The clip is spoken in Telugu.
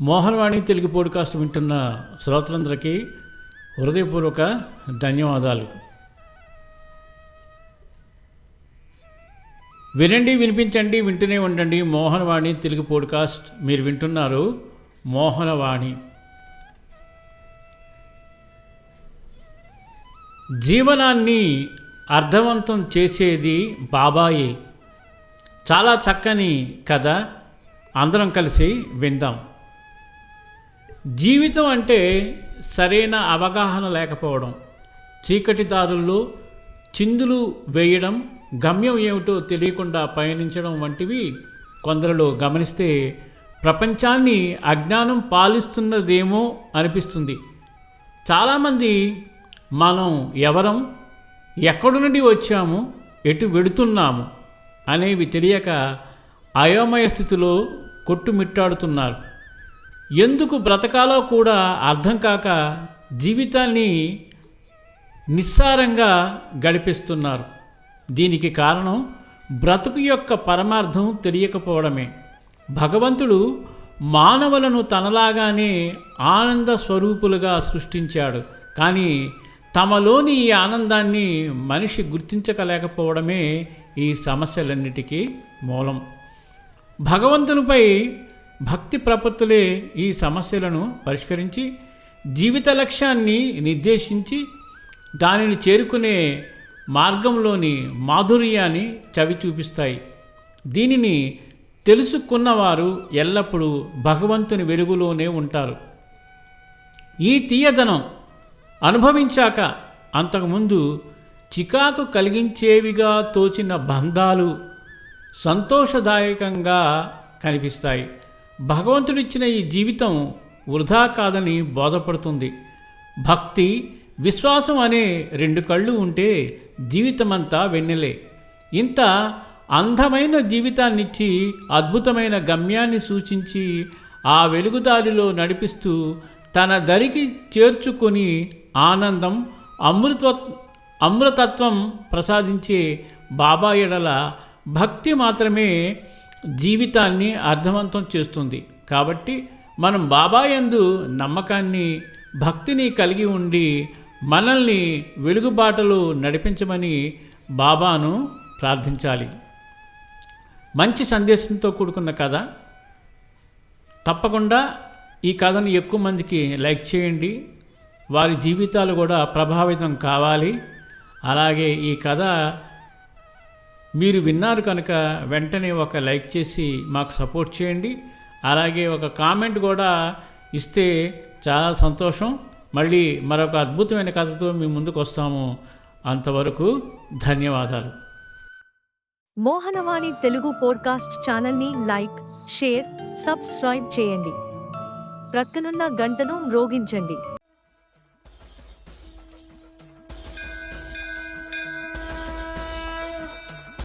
మోహన్వాణి తెలుగు పోడ్కాస్ట్ వింటున్న శ్రోతలందరికీ హృదయపూర్వక ధన్యవాదాలు. వినండి వినిపించండి వింటూనే ఉండండి మోహనవాణి తెలుగు పోడ్కాస్ట్. మీరు వింటున్నారు మోహనవాణి. జీవనాన్ని అర్థవంతం చేసేది బాబాయే. చాలా చక్కని కథ. అందరం కలిసి విందాం. జీవితం అంటే సరైన అవగాహన లేకపోవడం. చీకటి దారుల్లో చిందులు వేయడం గమ్యం ఏమిటో తెలియకుండా పయనించడం వంటివి కొందరిలో గమనిస్తే ప్రపంచాన్ని అజ్ఞానం పాలిస్తున్నదేమో అనిపిస్తుంది. చాలామంది మనం ఎవరం ఎక్కడి నుండి వచ్చాము ఎటు వెడుతున్నాము అనేవి తెలియక అయోమయ స్థితిలో కొట్టుమిట్టాడుతున్నారు. ఎందుకు బ్రతకాలో కూడా అర్థం కాక జీవితాన్ని నిస్సారంగా గడిపిస్తున్నారు. దీనికి కారణం బ్రతుకు యొక్క పరమార్థం తెలియకపోవడమే. భగవంతుడు మానవులను తనలాగానే ఆనంద స్వరూపులుగా సృష్టించాడు. కానీ తమలోని ఈ ఆనందాన్ని మనిషి గుర్తించకలేకపోవడమే ఈ సమస్యలన్నిటికీ మూలం. భగవంతునిపై భక్తి ప్రపత్తులే ఈ సమస్యలను పరిష్కరించి జీవిత లక్ష్యాన్ని నిర్దేశించి దానిని చేరుకునే మార్గంలోని మాధుర్యాన్ని చవి చూపిస్తాయి. దీనిని తెలుసుకున్నవారు ఎల్లప్పుడూ భగవంతుని వెలుగులోనే ఉంటారు. ఈ తీయదనం అనుభవించాక అంతకుముందు చికాకు కలిగించేవిగా తోచిన బంధాలు సంతోషదాయకంగా కనిపిస్తాయి. భగవంతుడిచ్చిన ఈ జీవితం వృధా కాదని బోధపడుతుంది. భక్తి విశ్వాసం అనే రెండు కళ్ళు ఉంటే జీవితమంతా వెన్నెలే. ఇంత అందమైన జీవితాన్నిచ్చి అద్భుతమైన గమ్యాన్ని సూచించి ఆ వెలుగుదారిలో నడిపిస్తూ తన దరికి చేర్చుకొని ఆనందం అమృత అమృతత్వం ప్రసాదించే బాబా ఎడల భక్తి మాత్రమే జీవితాన్ని అర్థవంతం చేస్తుంది. కాబట్టి మనం బాబా యందు నమ్మకాన్ని భక్తిని కలిగి ఉండి మనల్ని వెలుగుబాటలు నడిపించమని బాబాను ప్రార్థించాలి. మంచి సందేశంతో కూడుకున్న కథ. తప్పకుండా ఈ కథను ఎక్కువ మందికి లైక్ చేయండి. వారి జీవితాలు కూడా ప్రభావితం కావాలి. అలాగే ఈ కథ మీరు విన్నారు కనుక వెంటనే ఒక లైక్ చేసి మాకు సపోర్ట్ చేయండి. అలాగే ఒక కామెంట్ కూడా ఇస్తే చాలా సంతోషం. మళ్ళీ మరొక అద్భుతమైన కథతో మీ ముందుకు వస్తాము. అంతవరకు ధన్యవాదాలు. మోహనవాణి తెలుగు పోడ్కాస్ట్ ఛానల్ని లైక్ షేర్ సబ్స్క్రైబ్ చేయండి. ప్రక్కనున్న గంటను మ్రోగించండి.